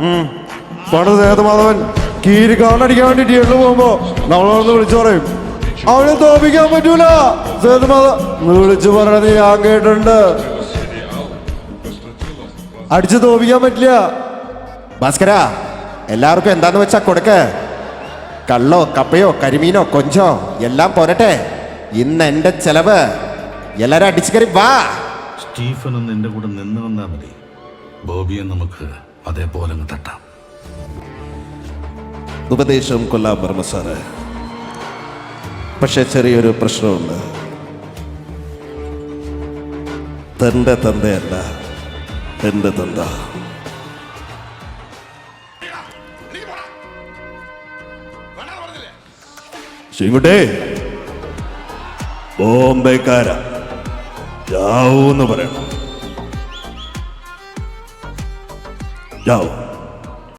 പണ്ട് സേതുമാധവൻ കീരി കാണടിക്കാൻ വേണ്ടി തിയേറ്ററിൽ പോകുമ്പോ നമ്മളൊന്ന് വിളിച്ചു പറയും. അവനെ തോപ്പിക്കാൻ പറ്റൂല. സേതുമാധവൻ വിളിച്ചു പറയണത് ഞാൻ കേട്ടിട്ടുണ്ട്. അടിച്ചു തോപ്പിക്കാൻ പറ്റില്ല. ഭാസ്കര എല്ലാവർക്കും എന്താന്ന് വെച്ചാ കൊടുക്ക. കള്ളോ കപ്പയോ കരിമീനോ കൊഞ്ചോ എല്ലാം പോരട്ടെ. ഇന്ന് എന്റെ ചെലവ്. എല്ലാരും അടിച്ചു കയറി വാ. സ്റ്റീഫൻ ഒന്ന് എന്റെ കൂടെ നിന്ന് വന്നാ മതി. ബോബിയെ നമുക്ക് അതേപോലെ അങ്ങ് തട്ടാം. ഉപദേശം കൊല്ലാം പറഞ്ഞ സാറ്. പക്ഷെ ചെറിയൊരു പ്രശ്നമുണ്ട്. തന്റെ തന്തയല്ല എന്റെ തന്ത. ശിവട്ടെ ബോംബെക്കാര. എന്ന് പറയണം. No.